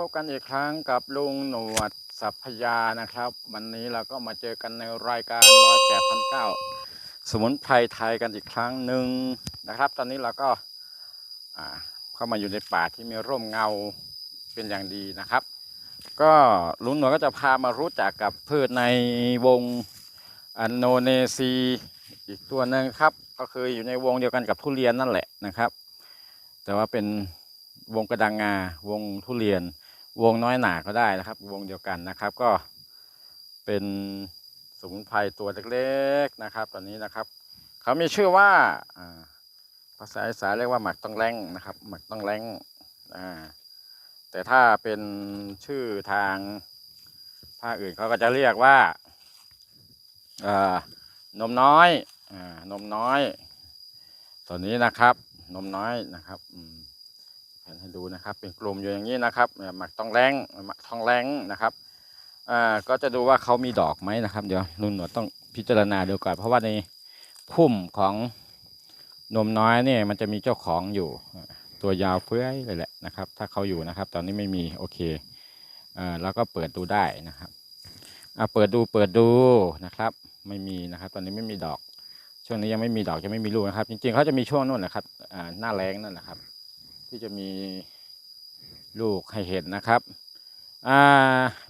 พบกันอีกครั้งกับลุงหนวดสัพพยานะครับ วันนี้เราก็มาเจอกันในรายการร้อยแปดพันเก้าสมุนไพรไทยกันอีกครั้งหนึ่งนะครับ ตอนนี้เราก็เข้ามาอยู่ในป่าที่มีร่มเงาเป็นอย่างดีนะครับ ก็ลุงหนวดก็จะพามารู้จักกับพืชในวงอันโนเนซีอีกตัวหนึ่งครับ ก็คืออยู่ในวงเดียวกันกับทุเรียนนั่นแหละนะครับ แต่ว่าเป็นวงกระดังงาวงทุเรียน วงน้อยหนาก็ได้นะครับ วงเดียวกันนะครับก็เป็นสมุนไพรตัวเล็กๆนะครับ ตอนนี้นะครับเขามีชื่อว่าภาษาอีสานเรียกว่าหมักต้องแรงนะครับหมักต้องแรงแต่ถ้าเป็นชื่อทางภาคอื่นเขาก็จะเรียกว่านมน้อยอนมน้อย ตัวนี้นะครับนมน้อยนะครับอืม ให้ดูนะครับเป็นกลุ่มอยู่อย่างนี้นะครับหมักต้องแรงหมักทองแรงนะครับอ่าก็จะดูว่าเขามีดอกไหมนะครับเดี๋ยวนุ่นหนวดต้องพิจารณาดูก่อนเพราะว่าในพุ่มของนมน้อยเนี่ยมันจะมีเจ้าของอยู่ตัวยาวเฟ้ยเลยแหละนะครับ ถ้าเขาอยู่นะครับ ตอนนี้ไม่มีโอเคอ่าแล้วก็เปิดดูได้นะครับอ่าเปิดดูเปิดดูนะครับ ไม่มีนะครับ ตอนนี้ไม่มีดอก ช่วงนี้ยังไม่มีดอกจะไม่มีลูกนะครับ จริงๆเขาจะมีช่วงนู่นนะครับอ่าหน้าแรงนั่นนะครับ ที่จะมีลูกให้เห็นนะครับอ่า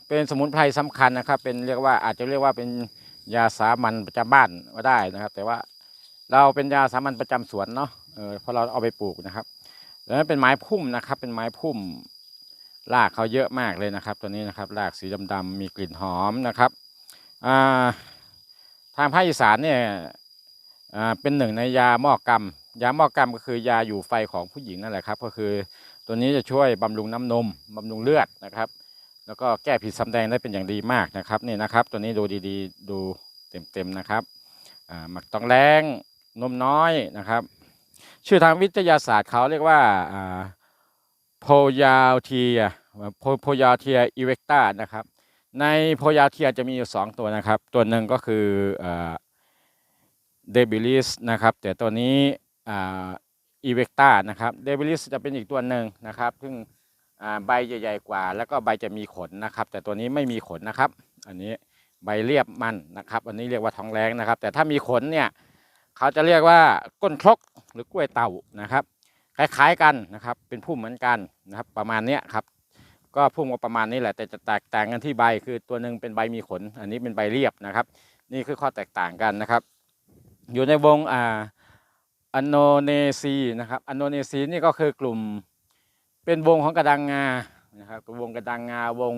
เป็นสมุนไพรสำคัญนะครับ เป็นเรียกว่าอาจจะเรียกว่าเป็นยาสามัญประจำบ้านก็ได้นะครับ แต่ว่าเราเป็นยาสามัญประจำสวนเนาะเออเพราะเราเอาไปปลูกนะครับแล้วเป็นไม้พุ่มนะครับ เป็นไม้พุ่มรากเขาเยอะมากเลยนะครับ ตัวนี้นะครับรากสีดำๆมีกลิ่นหอมนะครับอ่าทางภาคอีสานเนี่ยอ่าเป็นหนึ่งในยาหม้อกรรม ยาหม้อกรรมก็คือยาอยู่ไฟของผู้หญิงนั่นแหละครับ ก็คือตัวนี้จะช่วยบำรุงน้ำนมบำรุงเลือดนะครับ แล้วก็แก้ผิดซ้ำแดงได้เป็นอย่างดีมากนะครับนี่นะครับ ตัวนี้ดูดีๆ ดูเต็มๆนะครับหมักต้องแรงนมน้อยนะครับ ชื่อทางวิทยาศาสตร์เขาเรียกว่าโพยาเทียโพยาเทียอีเวกตานะครับ ในโพยาเทียจะมีอยู่สองตัวนะครับ ตัวหนึ่งก็คือเดบิลิสนะครับ แต่ตัวนี้ อีเวกตานะครับเดบิลิสจะเป็นอีกตัวหนึ่งนะครับ ซึ่งใบใหญ่กว่า แล้วก็ใบจะมีขนนะครับ แต่ตัวนี้ไม่มีขนนะครับ อันนี้ใบเรียบมันนะครับ อันนี้เรียกว่าทองแรงนะครับ แต่ถ้ามีขนเนี่ยเขาจะเรียกว่าก้นครกหรือกล้วยเต่านะครับ คล้ายๆกันนะครับ เป็นพุ่มเหมือนกันนะครับ ประมาณนี้ครับ ก็พุ่มก็ประมาณนี้แหละ แต่จะแตกต่างกันที่ใบ คือตัวหนึ่งเป็นใบมีขน อันนี้เป็นใบเรียบนะครับ นี่คือข้อแตกต่างกันนะครับ อยู่ในวงอ่า อันโนเนซีนะครับอันโนเนซีนี่ก็คือกลุ่มเป็นวงของกระดังงานะครับวงกระดังงาวง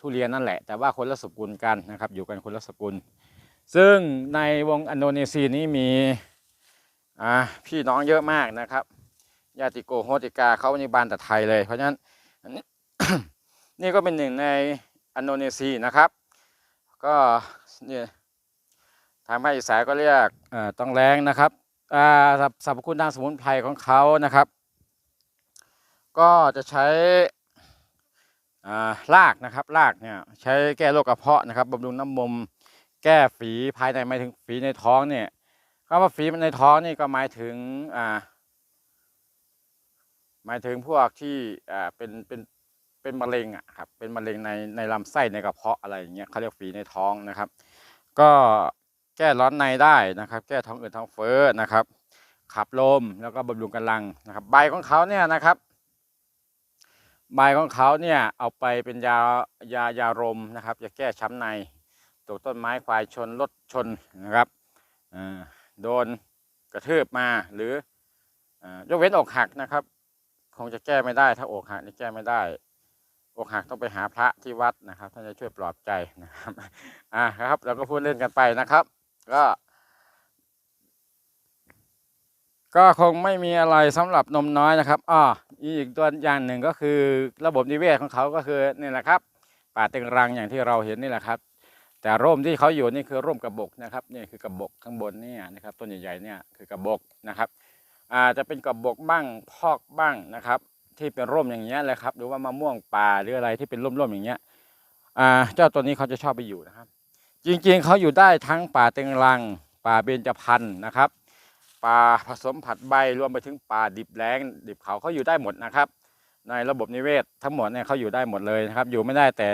ทุเรียนนั่นแหละ แต่ว่าคนละสกุลกันนะครับ อยู่กันคนละสกุล ซึ่งในวงอันโนเนซีนี้มีพี่น้องเยอะมากนะครับญาติโกโฮติกาเขาในบานแต่ไทยเลย เพราะฉะนั้นนี่ก็เป็นหนึ่งในอันโนเนซีนะครับ ก็เนี่ยทางภาคอีสานก็เรียกต้องแรงนะครับ สรรพคุณทางสมุนไพรของเขานะครับ ก็จะใช้ารากนะครับรากเนี่ยใช้แก้โรคกระเพาะนะครับบำรุงน้ำมมแก้ฝีภายในหมายถึงฝีในท้องเนี่ยคำว่าฝีในท้องนี่ก็หมายถึงหมายถึงพวกที่เป็นเป็นเป็นมะเร็งอะครับเป็นมะเร็งในในลำไส้ในกระเพาะอะไรอย่างเงี้ยเขาเรียกฝีในท้องนะครับ ก็ แก้ร้อนในได้นะครับ แก้ท้องอืดท้องเฟ้อนะครับ ขับลมแล้วก็บำรุงกำลังนะครับ ใบของเขาเนี่ยนะครับ ใบของเขาเนี่ยเอาไปเป็นยายายารมนะครับ จะแก้ช้ำในตกต้นไม้ควายชนรถชนนะครับโดนกระทืบมาหรืออยกเว้นอกหักนะครับ คงจะแก้ไม่ได้ ถ้าอกหักนี่แก้ไม่ได้อกหักต้องไปหาพระที่วัดนะครับท่านจะช่วยปลอบใจนะครับอ่าครับเราก็พูดเล่นกันไปนะครับ ก็ ก็คงไม่มีอะไรสำหรับนมน้อยนะครับอ้ออีกตัวอย่างหนึ่งก็คือระบบนิเวศของเขาก็คือนี่แหละครับ ป่าเต็งรังอย่างที่เราเห็นนี่แหละครับ แต่ร่มที่เขาอยู่นี่คือร่มกระบอกนะครับนี่คือกระบอกข้างบนนี่นะครับต้นใหญ่ๆเนี่ยคือกระบอกนะครับอาจจะเป็นกระบอกบ้างพอกบ้างนะครับ ที่เป็นร่มอย่างเงี้ยแหละครับ หรือว่ามะม่วงป่าหรืออะไรที่เป็นร่มๆอย่างเงี้ยอ่าเจ้าตัวนี้เขาจะชอบไปอยู่นะครับ จริงๆเขาอยู่ได้ทั้งป่าเต็งรัง ป่าเบญจพรรณนะครับ ป่าผสมผัดใบรวมไปถึงป่าดิบแล้งดิบเขาเขาอยู่ได้หมดนะครับ ในระบบนิเวศทั้งหมดเนี่ยเขาอยู่ได้หมดเลยนะครับ อยู่ไม่ได้แต่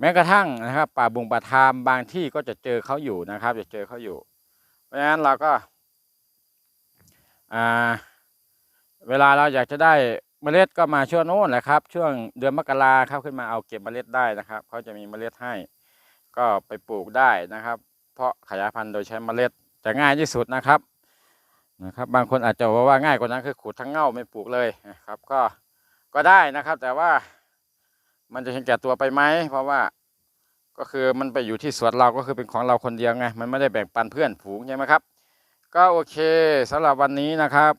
แม้กระทั่งนะครับ ป่าบุงป่าทามบางที่ก็จะเจอเขาอยู่นะครับ จะเจอเขาอยู่ เพราะฉะนั้นเราก็เวลาเราอยากจะได้เมล็ดก็มาช่วงโน้นแหละครับ ช่วงเดือนมกราครับขึ้นมาเอาเก็บเมล็ดได้นะครับเขาจะมีเมล็ดให้ ก็ไปปลูกได้นะครับ เพราะขยายพันธุ์โดยใช้เมล็ดจะง่ายที่สุดนะครับนะครับ บางคนอาจจะบอกว่าง่ายกว่านั้นคือขูดทั้งเง่าไม่ปลูกเลยนะครับ ก็ก็ได้นะครับ แต่ว่ามันจะเห็นแก่ตัวไปไหมเพราะว่าก็คือมันไปอยู่ที่สวนเราก็คือเป็นของเราคนเดียวไง มันไม่ได้แบ่งปันเพื่อนฝูงใช่ไหมครับ ก็โอเคสำหรับวันนี้นะครับ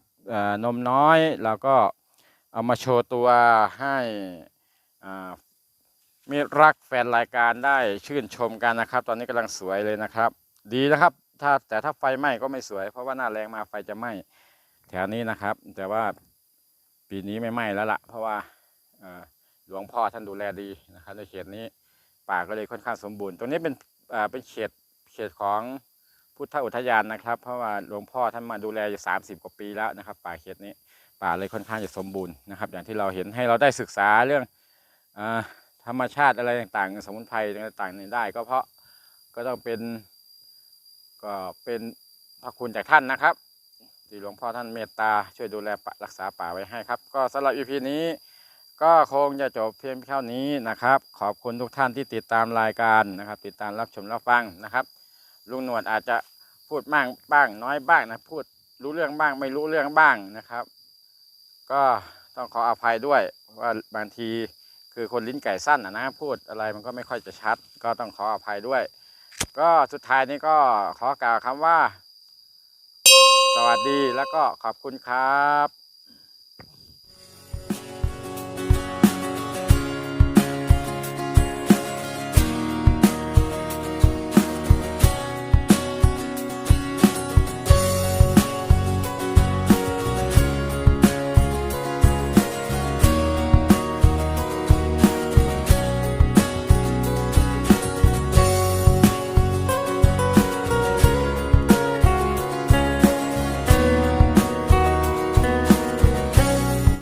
นมน้อยเราก็เอามาโชว์ตัวให้อ่า มีรักแฟนรายการได้ชื่นชมกันนะครับ ตอนนี้กำลังสวยเลยนะครับ ดีนะครับ ถ้าแต่ถ้าไฟไหม้ก็ไม่สวย เพราะว่าหน้าแรงมาไฟจะไหม้แถวนี้นะครับ แต่ว่าปีนี้ไม่ไหม้แล้วล่ะ เพราะว่าหลวงพ่อท่านดูแลดีนะครับ ในเขตนี้ป่าก็เลยค่อนข้างสมบูรณ์ ตรงนี้เป็นเป็นเขตเขตของพุทธอุทยานนะครับ เพราะว่าหลวงพ่อท่านมาดูแลอยู่สามสิบกว่าปีแล้วนะครับ ป่าเขตนี้ป่าเลยค่อนข้างจะสมบูรณ์นะครับ อย่างที่เราเห็นให้เราได้ศึกษาเรื่องอ ธรรมชาติอะไรต่างๆ สมุนไพรต่างๆนี่ได้ ก็เพราะก็ต้องเป็นก็เป็นพระคุณจากท่านนะครับที่หลวงพ่อท่านเมตตาช่วยดูแลรักษาป่าไว้ให้ครับ ก็สำหรับอีพีนี้ก็คงจะจบเพียงเท่านี้นะครับ ขอบคุณทุกท่านที่ติดตามรายการนะครับ ติดตามรับชมรับฟังนะครับ ลุงหนวดอาจจะพูดบ้างบ้างน้อยบ้างนะพูดรู้เรื่องบ้างไม่รู้เรื่องบ้างนะครับ ก็ต้องขออภัยด้วยว่าบางที คือคนลิ้นไก่สั้นนะนะพูดอะไรมันก็ไม่ค่อยจะชัด ก็ต้องขออภัยด้วย ก็สุดท้ายนี้ก็ขอกล่าวคำว่า สวัสดีแล้วก็ขอบคุณครับ